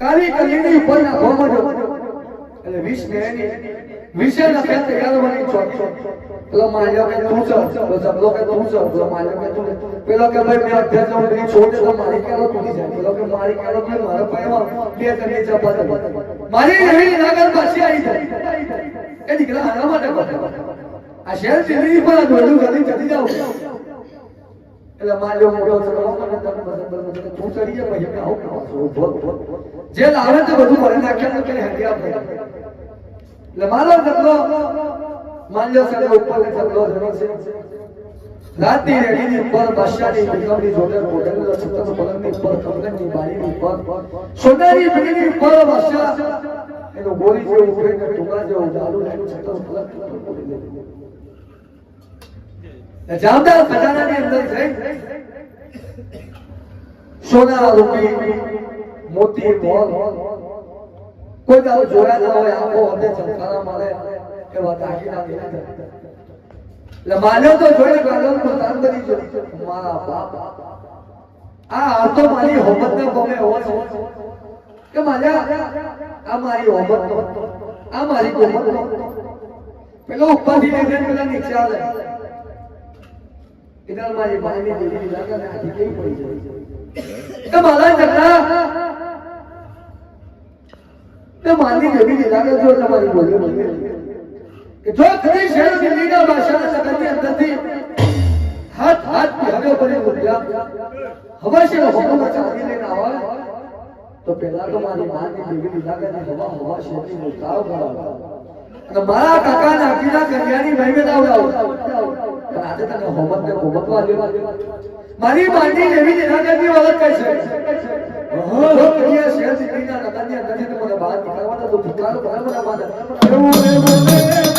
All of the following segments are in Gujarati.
કાલી કલીની ઉપરના ભોમજો. એટલે વિષ ને એની વિષયના પેટે ગાળવાની ચોક પેલો માન્યો કે તું છો તો જબલો કે તું છો પેલો માન્યો કે તું પેલો કે ભાઈ મેં અધ્યાસ હું નહીં છોડ તો મારી કેલો તૂટી જાય. પેલો કે મારી કેલો કે મારા પાયમાં બે તને ચપાત મારી નવી નાગર પાછી આવી જાય. એ દીકરા આના માટે આ શેર જિંદગી પર દોડું ગધી ચડી જાવ એટલે માલ્યો મોટો ચડો મને તને બરાબર નથી. તું ચડી પછી મેં આવું કરવા છું. ઊભો. જે લાવે તે બધું ભરી નાખ્યા તો હંડિયા પડે. એટલે મારો જગલો માલ્યો સાથે ઉપર ને જનો છે રાતની રેડીની ઉપર, બાદશાહની બેગમની જોડે કોટેલો સત્તર પલંગની ઉપર કમલની બારીની ઉપર સોનાની બેડીની ઉપર બાદશાહ એનું બોરી જેવું ઉભરીને ટુકડા જેવું જાડું લાગ્યું સત્તર પલંગ. ને જામદાર ખજાનાની તો જોઈ ગાલો પોતાન બની ગયો મારા બાપ, આ હાલ તો મારી હોમત ને ગમે એવો કે માલ્યા, આ મારી હોમત નો આ મારી પેલો ઉપરથી લઈને પેલા નીચે આવે. મારી ને તો પેલા તો માની દેવી લાગે હવા હવા મુસ્તાવ કરાવે અને કાકા કન્યાની મહેમેદ આવડાવ પણ આજે તને હોમત ને હોમત વાલ્યો મારી માની દેવી નિરાગરની ઓળખ કઈ છે. હો, કન્યા શેર દીકરીના નગરની અંદરથી મને બહાર નીકળવાના તો ભૂકારો બરાબર માને એવું એવું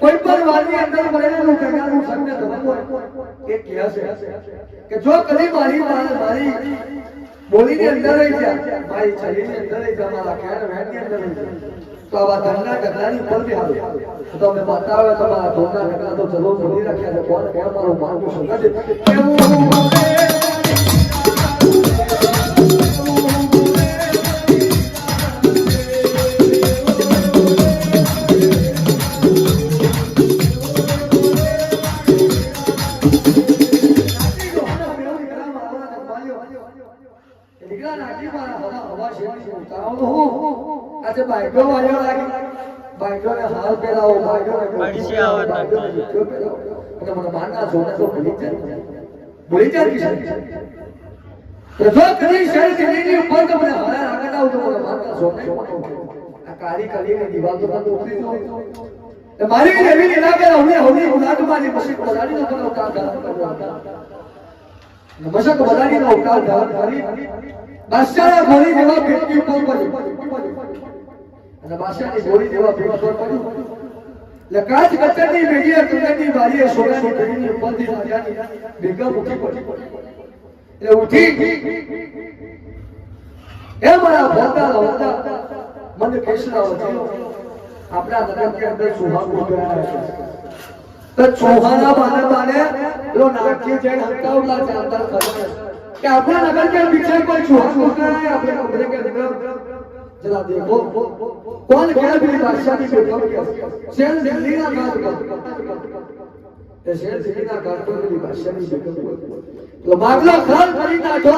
કોઈ પણ વાતની અંદર બનેલું કહેવાનું સત્ય ધર્મ હોય, એ કહે છે કે જો કદી મારી મારી બોલીની અંદર રહી જાય મારી છરીની અંદર રહી જાય મારા ખ્યાલ વહેણની અંદર રહી જાય તો આવા ધનના ગધડાની ઉપર બી આવે તો અમે બતાવે તો મારા ધોના ગધડા તો જરૂર બોલી રાખ્યા છે. કોણ? કોણ? મારું માનવું સંગત કેવું આજે બાઈકો વાળ્યો લાગી બાઈકો ને હાલ બાઈકો ને જુત્તો પહેરાવો. અને મને માનના જોને તો ભૂલી જાય ભૂલી જાય કિશન તો જો કદી શહેર દિલ્હીની ઉપર તો મને હરા આગળ આવું તો મને મારતા છો નહીં આ કાળી કાળી દિવાલ તો બંધ ઉતરી તો તે મારી એવી લીલા કે હમને હવની ઉલાટ મારી પછી બધાની નો કરો કામ કરવા નમસ્કાર બધાની નો ઉતાર ધાર કરી બાદશાહ ગોળી જેવા પેટની ઉપર પડી અને બાદશાહની ગોળી જેવા પેટ ઉપર પડી એટલે કાચ કચરની બેગીએ કુદરતી બારીએ સોનાની બેગીની ઉપરથી બેગમ ઉઠી પડી એટલે ઉઠી. એ મારા ભોતા લવતા મને કૃષ્ણ વચ્ચે આપણા લગ્ન કે અંદર સુહા ઉભરાયા તો ચોહાના બાને બાને લો નાટ્ય જૈન હંકાવલા ચાલતા कि अपना नगर के पीछे कोई छुआ छूटा है, अपने कमरे के अंदर। जरा देखो, कौन गया भी बादशाह की बेगम के? शेर दिल्ली ना काट का तो शेर दिल्ली ना काट तो मेरी बादशाह की बेगम तो मामला खाल करी नाठो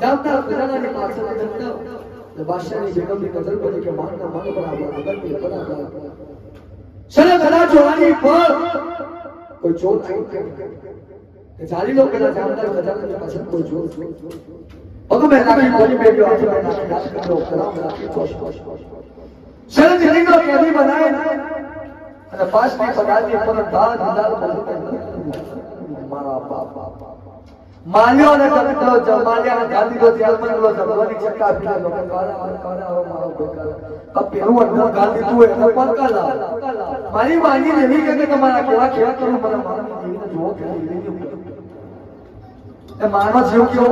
जानता खुदा ने पासा जनता तो बादशाह ने बेगम की कदर को लेके मान का मान बराबर अगर के बराबर चलो चला चोराई पर कोई चोर आई કે મારના મન બરાબર નગરની બરાબર સરે કદા ચોરાની પર કોઈ ચોર આવી કે ચાલી લો પેલા જામદાર ખજાનાની પાછળ કોઈ ચોર અગો મેં નાખી બોલી બેગ્યો આજે મેં નાખી નાશ કર્યો કલામ નાખી ચોશ સરે દિલ્હીનો કેદી બનાય અને પાછની પગારની પર દાળ દાળ બોલું મારા બાપ માલ્યો અને જગતો જમાલ્યા અને ગાંધી નો જેલમાં ગયો જગવાની ચક્કા પીલા લોકો કાળા કાળા હવે મારો બેકાર આ પેલું અંદર ગાંધી તું એટલે પણ કાલા મારી માની એવી કે તમારા કેવા કેવા કરું મને મારા જીવને જુઓ કે એ માણસ જેવું કેવો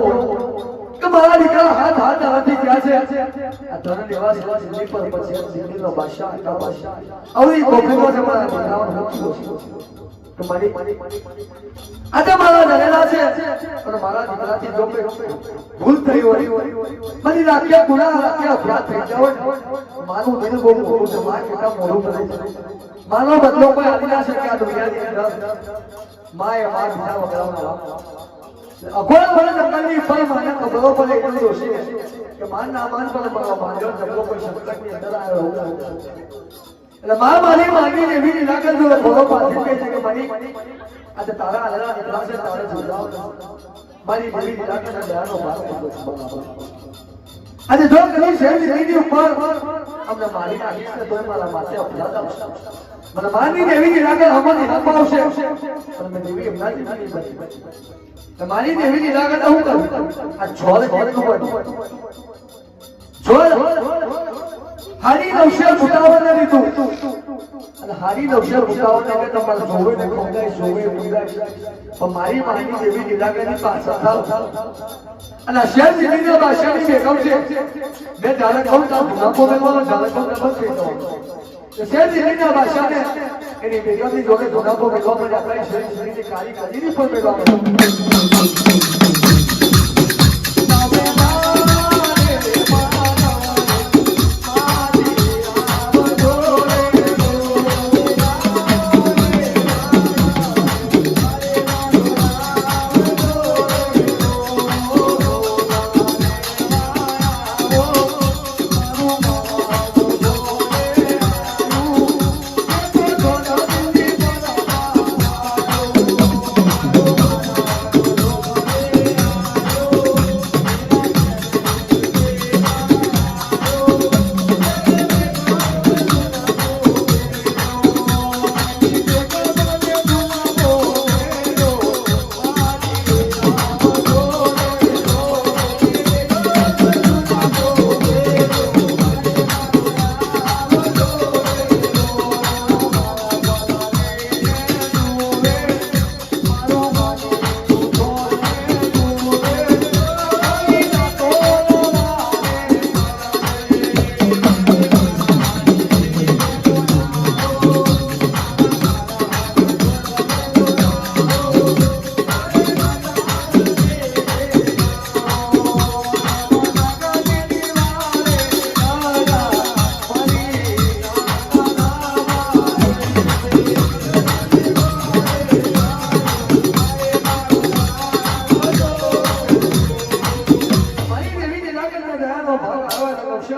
કે મારા દીકરા હાથ હાથ હાથી ક્યાં છે? આ ધન એવા સેવા સિદ્ધિ પર પછી સિદ્ધિનો બાદશાહ, આખા બાદશાહ. આવી આ તો મારા નરેલા છે. મારા દીકરાથી જો ભૂલ થઈ રાખ્યા ગુના થઈ હોય, મારું દિલ બહુ મોટું બદલો કોઈ આપી ના આ દુનિયાની અંદર. બીજા વગડાવના અગોળ તારા છે, તારે મારી મારી લીલા બરાબર આજે જો કદી શહેર દિલ્હીની ઉપર અમને મારી નાખીશ ને મારા માથે અપરાધ મને માની દેવી ની લાગે હમણાં અપાવશે પણ મેં દેવી એમના જ બની તમારી દેવી ની લાગત હું કરું? આ છોલ કેટલું હોય છોલ હારી નવશેર ફૂટાવવા દીધું અને હારી નવશેર ફૂટાવવા કે તમારે જોવે ને ખોંગાઈ જોવે પણ મારી માની દેવી ની લાગત પાછળ થાવ. અને શેર દીવીનો બાદશાહની બેગમ છે. મેં જ્યારે કહું તો ગુનાખો મેળવવાનો જ્યારે કહું થઈ જવાનો શેર ભાષાને એની બેગમની જોડે ગુનાખો મેળવવા માટે આપણે શેર દીવીની કાર્ય કાળીની પણ મેળવા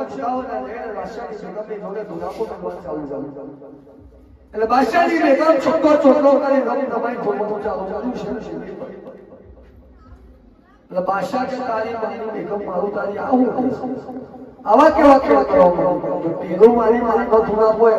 ખુદાઓના લેણ એટલે બાદશાહની બેગમ છોકરો છોકરો કરી રમ રમાઈ જોવાનું ચાલુ ચાલુ છે એટલે બાદશાહ કે તારી મારી બેગમ મારું તારી આવું આવા કેવા કેવા માંડ્યું. પેલું મારી ન ધૂણા હોય